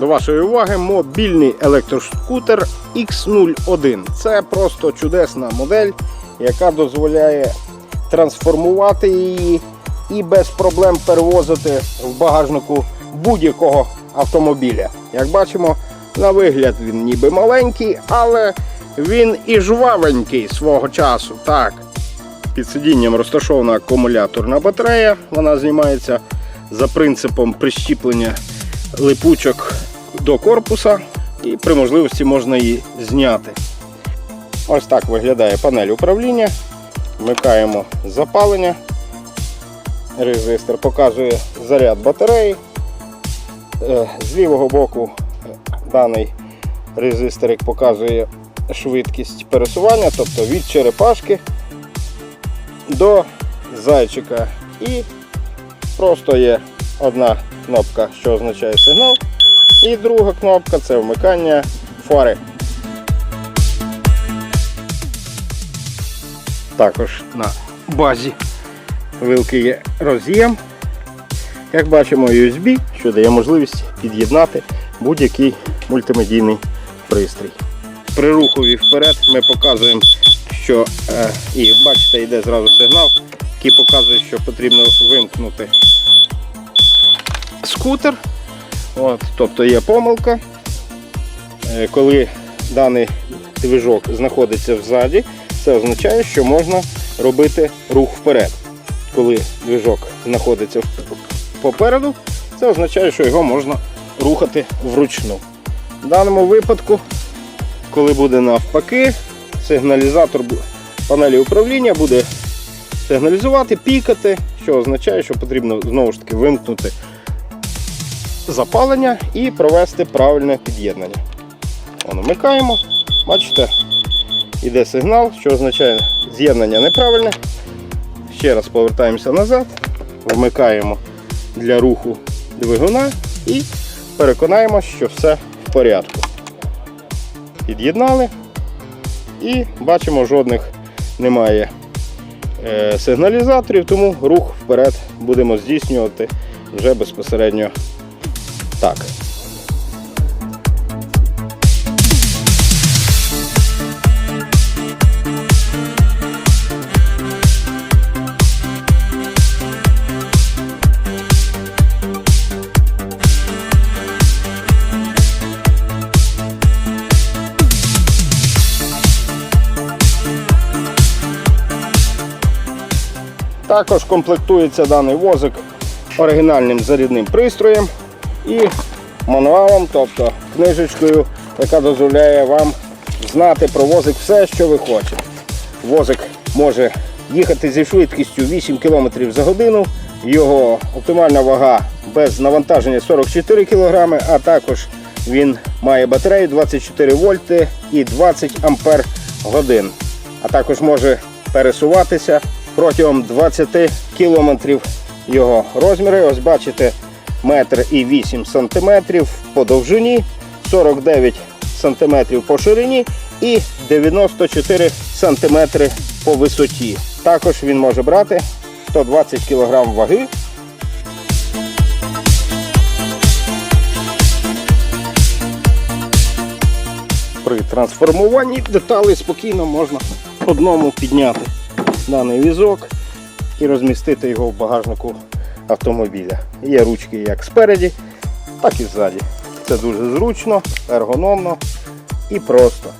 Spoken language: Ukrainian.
До вашої уваги мобільний електроскутер X01. Це просто чудесна модель, яка дозволяє трансформувати її і без проблем перевозити в багажнику будь-якого автомобіля. Як бачимо, на вигляд він ніби маленький, але він і жвавенький свого часу. Так. Під сидінням розташована акумуляторна батарея. Вона знімається за принципом прищіплення липучок до корпуса і при можливості можна її зняти. Ось так виглядає панель управління. Вмикаємо запалення. Резистор показує заряд батареї. Е, З лівого боку даний резисторик показує швидкість пересування, тобто від черепашки до зайчика. І просто є одна кнопка, що означає сигнал, і друга кнопка це вмикання фари. Також на базі вилки є роз'єм. Як бачимо, USB, що дає можливість під'єднати будь-який мультимедійний пристрій. При рухові вперед ми показуємо, що е, і бачите, йде зразу сигнал, який показує, що потрібно вимкнути скутер. От, тобто є помилка. Е, Коли даний движок знаходиться взаді, це означає, що можна робити рух вперед. Коли движок знаходиться попереду, це означає, що його можна рухати вручну. В даному випадку, коли буде навпаки, сигналізатор панелі управління буде сигналізувати, пікати, що означає, що потрібно знову ж таки вимкнути запалення і провести правильне під'єднання. Вмикаємо, бачите, йде сигнал, що означає з'єднання неправильне. Ще раз повертаємося назад, вмикаємо для руху двигуна і переконаємося, що все в порядку. Під'єднали і бачимо, жодних немає е, сигналізаторів, тому рух вперед будемо здійснювати вже безпосередньо так. Також комплектується даний возик оригінальним зарядним пристроєм і мануалом, тобто книжечкою, яка дозволяє вам знати про возик все, що ви хочете. Возик може їхати зі швидкістю 8 км за годину. Його оптимальна вага без навантаження 44 кг, а також він має батарею 24 вольти і 20 ампер годин. А також може пересуватися протягом 20 кілометрів його розміри. Ось бачите, метр і 8 сантиметрів по довжині, 49 сантиметрів по ширині і 94 сантиметри по висоті. Також він може брати 120 кг ваги. При трансформуванні деталей спокійно можна одному підняти даний візок і розмістити його в багажнику автомобіля. Є ручки як спереді, так і ззаді. Це дуже зручно, ергономно і просто.